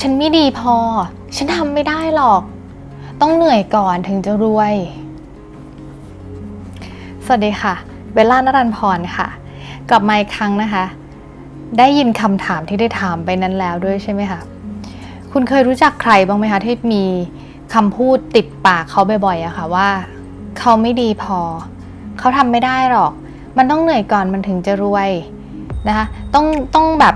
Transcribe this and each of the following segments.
ฉันไม่ดีพอ ฉันทำไม่ได้หรอก ต้องเหนื่อยก่อนถึงจะรวย สวัสดีค่ะ เบลล่านรันพรค่ะ กลับมาอีกครั้งนะคะ ได้ยินคำถามที่ได้ถามไปนั้นแล้วด้วยใช่ไหมคะ คุณเคยรู้จักใครบ้างไหมคะ ที่มีคำพูดติดปากเขาบ่อยๆอะค่ะว่า เขาไม่ดีพอ เขาทำไม่ได้หรอก มันต้องเหนื่อยก่อนมันถึงจะรวยนะคะ ต้องต้องแบบ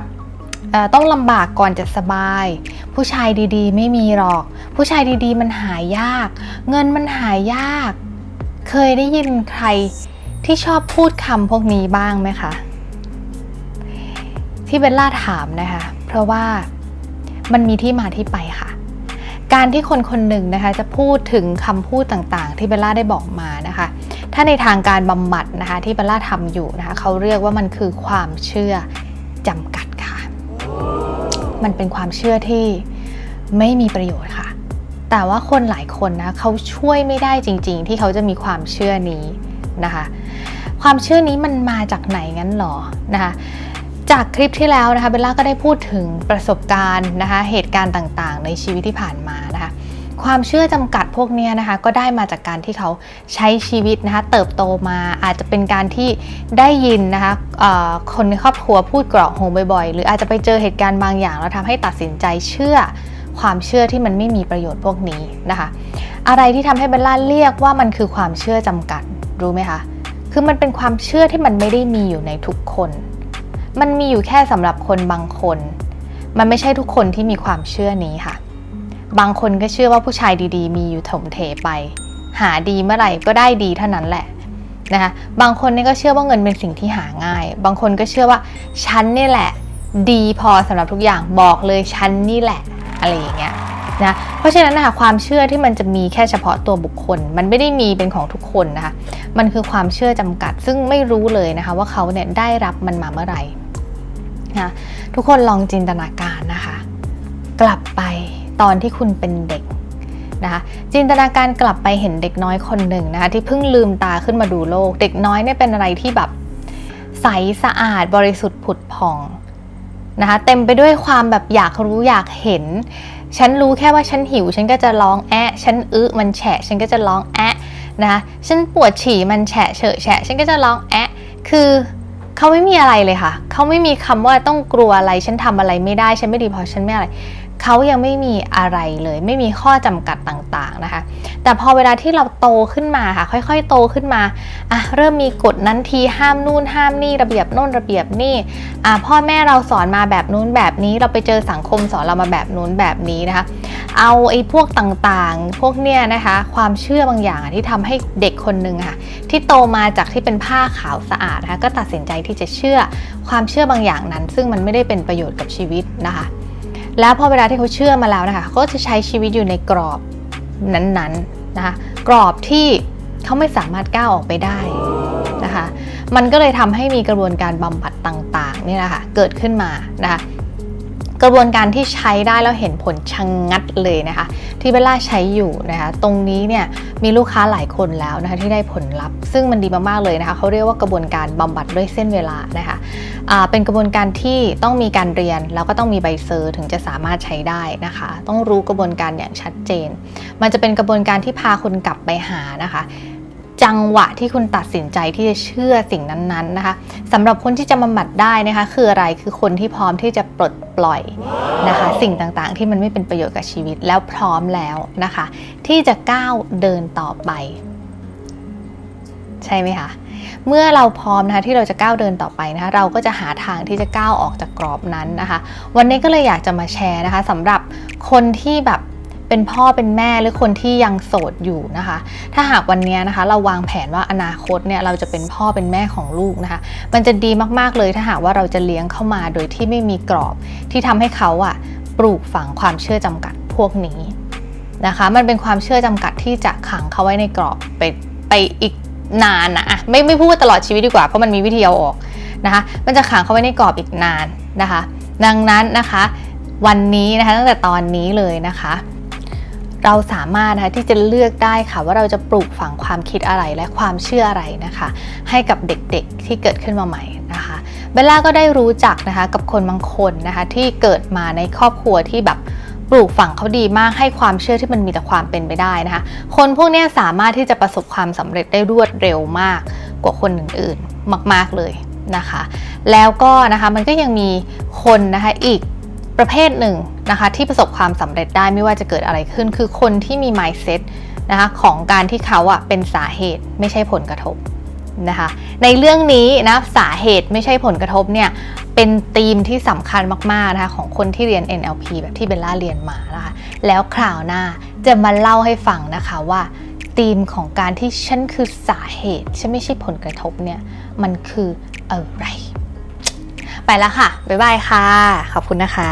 ต้องลำบากก่อนจะสบาย ผู้ชายดีๆ ไม่มีหรอก ผู้ชายดีๆ มันหายาก เงินมันหายาก เคยได้ยินใครที่ชอบพูดคำพวกนี้บ้างไหมคะ ที่เบลล่าถามนะคะ เพราะว่ามันมีที่มาที่ไปค่ะ การที่คนคนหนึ่งนะคะจะพูดถึงคำพูดต่างๆ ที่เบลล่าได้บอกมานะคะ ถ้าในทางการบำบัดนะคะที่เบลล่าทำอยู่นะคะเขาเรียกว่ามันคือความเชื่อจำกัด มันเป็นความเชื่อที่ไม่มีประโยชน์ค่ะ แต่ว่าคนหลายคนนะเขาช่วยไม่ได้จริง ๆ ที่เขาจะมีความเชื่อนี้นะคะ ความเชื่อนี้มันมาจากไหนงั้นหรอนะคะจากคลิปที่แล้วนะคะเบลล่าก็ได้พูดถึงประสบการณ์นะคะเหตุการณ์ต่างๆ ในชีวิตที่ผ่านมา ความเชื่อจำกัดพวกนี้นะคะ ก็ได้มาจากการที่เขาใช้ชีวิตนะคะ เติบโตมาอาจจะเป็นการที่ได้ยินนะคะคนในครอบครัวพูดกรอกหูบ่อยๆ หรืออาจจะไปเจอเหตุการณ์บางอย่าง แล้วทำให้ตัดสินใจเชื่อความเชื่อที่มันไม่มีประโยชน์พวกนี้นะคะ อะไรที่ทำให้เบลล่าเรียกว่ามันคือความเชื่อจำกัดรู้ไหมคะคือมันเป็นความเชื่อที่มันไม่ได้มีอยู่ในทุกคน มันมีอยู่แค่สำหรับคนบางคน มันไม่ใช่ทุกคนที่มีความเชื่อนี้ค่ะ บางคนก็เชื่อว่าผู้ชายดีๆ มีอยู่ถมเทไป หาดีเมื่อไหร่ก็ได้ดีเท่านั้นแหละนะคะบางคนนี่ก็เชื่อว่าเงินเป็นสิ่งที่หาง่าย บางคนก็เชื่อว่าฉันนี่แหละ ดีพอสำหรับทุกอย่างบอกเลยฉันนี่แหละอะไรอย่างเงี้ยนะเพราะฉะนั้นนะคะความเชื่อที่มันจะมีแค่เฉพาะตัวบุคคล มันไม่ได้มีเป็นของทุกคนนะคะมันคือความเชื่อจำกัด ซึ่งไม่รู้เลยนะคะว่าเขาเนี่ยได้รับมันมาเมื่อไหร่นะทุกคนลองจินตนาการนะคะ กลับไป ตอนที่คุณเป็นเด็กนะคะจินตนาการกลับไปเห็นเด็กน้อยคนหนึ่งนะคะที่เพิ่งลืมตาขึ้นมาดูโลก เด็กน้อยเนี่ยเป็นอะไรที่แบบใสสะอาดบริสุทธิ์ผุดผ่องนะคะเต็มไปด้วยความแบบอยากรู้อยากเห็น ฉันรู้แค่ว่าฉันหิว ฉันก็จะร้องแอะฉันอึมันแฉะ ฉันก็จะร้องแอะนะคะฉันปวดฉี่มันแฉะเฉอะแฉะ ฉันก็จะร้องแอะคือเขาไม่มีอะไรเลยค่ะ เขาไม่มีคำว่าต้องกลัวอะไร ฉันทำอะไรไม่ได้ ฉันไม่ดีพอ ฉันไม่อะไร เขายังไม่มีอะไรเลย ไม่มีข้อจำกัดต่างๆนะคะ แต่พอเวลาที่เราโตขึ้นมาค่ะ ค่อยๆ โตขึ้นมาอะเริ่มมีกฎนั้นทีห้ามนู่นห้ามนี่ระเบียบโน่นระเบียบนี่อะพ่อแม่เราสอนมาแบบนู้นแบบนี้ เราไปเจอสังคมสอนเรามาแบบนู้นแบบนี้นะคะ เอาไอ้พวกต่างๆ พวกเนี้ยนะคะ ความเชื่อบางอย่างที่ทำให้เด็กคนหนึ่งค่ะ ที่โตมาจากที่เป็นผ้าขาวสะอาดนะคะก็ตัดสินใจที่จะเชื่อความเชื่อบางอย่างนั้น ซึ่งมันไม่ได้เป็นประโยชน์กับชีวิตนะคะ แล้วพอเวลาที่เขาเชื่อมาแล้วนะคะเขาก็จะใช้ชีวิตอยู่ในกรอบนั้นๆนะคะกรอบที่เขาไม่สามารถก้าวออกไปได้นะคะ มันก็เลยทำให้มีกระบวนการบำบัดต่างๆนี่แหละค่ะเกิดขึ้นมานะคะ กระบวนการที่ใช้ได้แล้วเห็นผลชะงงัดเลยนะคะ ที่เบลล่าใช้อยู่นะคะ ตรงนี้เนี่ยมีลูกค้าหลายคนแล้วนะคะที่ได้ผลลัพธ์ ซึ่งมันดีมากๆเลยนะคะเขาเรียกว่ากระบวนการบำบัดด้วยเส้นเวลานะคะเป็นกระบวนการที่ต้องมีการเรียน แล้วก็ต้องมีใบเซอร์ถึงจะสามารถใช้ได้นะคะ ต้องรู้กระบวนการอย่างชัดเจน มันจะเป็นกระบวนการที่พาคุณกลับไปหานะคะ จังหวะที่คุณตัดสินใจที่จะเชื่อสิ่งนั้นๆนะคะสำหรับคนที่จะบำบัดได้นะคะ คืออะไรคือคนที่พร้อมที่จะปลดปล่อยนะคะ สิ่งต่างๆ ที่มันไม่เป็นประโยชน์กับชีวิตแล้วพร้อมแล้วนะคะ ที่จะก้าวเดินต่อไป ใช่ไหมคะเมื่อเราพร้อมนะคะที่เราจะก้าวเดินต่อไปนะคะ เราก็จะหาทางที่จะก้าวออกจากกรอบนั้นนะคะ วันนี้ก็เลยอยากจะมาแชร์นะคะสำหรับคนที่แบบ เป็นพ่อเป็นแม่หรือคนที่ยังโสดอยู่นะคะ ถ้าหากวันนี้นะคะ เราวางแผนว่าอนาคตเนี่ยเราจะเป็นพ่อเป็นแม่ของลูกนะคะ มันจะดีมากๆเลยถ้าหากว่าเราจะเลี้ยงเข้ามาโดยที่ไม่มีกรอบ ที่ทำให้เขาอะปลูกฝังความเชื่อจำกัดพวกนี้นะคะ มันเป็นความเชื่อจำกัดที่จะขังเขาไว้ในกรอบไปไปอีกนานนะอะไม่ไม่พูดตลอดชีวิตดีกว่าเพราะมันมีวิธีเอาออกนะคะ มันจะขังเขาไว้ในกรอบอีกนานนะคะ ดังนั้นนะคะ วันนี้นะคะตั้งแต่ตอนนี้เลยนะคะ เราสามารถนะคะที่จะเลือกได้ค่ะ ว่าเราจะปลูกฝังความคิดอะไรและความเชื่ออะไรนะคะ ให้กับเด็กๆที่เกิดขึ้นมาใหม่นะคะเบลล่าก็ได้รู้จักนะคะกับคนบางคนนะคะที่เกิดมาในครอบครัวที่แบบปลูกฝังเขาดีมากให้ความเชื่อที่มันมีแต่ความเป็นไปได้นะคะ คนพวกนี้สามารถที่จะประสบความสำเร็จได้รวดเร็วมากกว่าคนอื่นๆมาก ๆเลยนะคะ แล้วก็นะคะมันก็ยังมีคนนะคะอีก ประเภทหนึ่งนะคะที่ประสบความสำเร็จได้ไม่ว่าจะเกิดอะไรขึ้น คือคนที่มี mindset นะคะของการที่เขาอะเป็นสาเหตุไม่ใช่ผลกระทบนะคะในเรื่องนี้นะสาเหตุไม่ใช่ผลกระทบเนี่ยเป็นธีมที่สำคัญมากๆนะคะของคนที่เรียน NLP แบบที่เบลล่าเรียนมานะคะแล้วคราวหน้าจะมาเล่าให้ฟังนะคะว่าธีมของการที่ฉันคือสาเหตุฉันไม่ใช่ผลกระทบเนี่ยมันคืออะไร ไปแล้วค่ะ บ๊ายบายค่ะ ขอบคุณนะคะ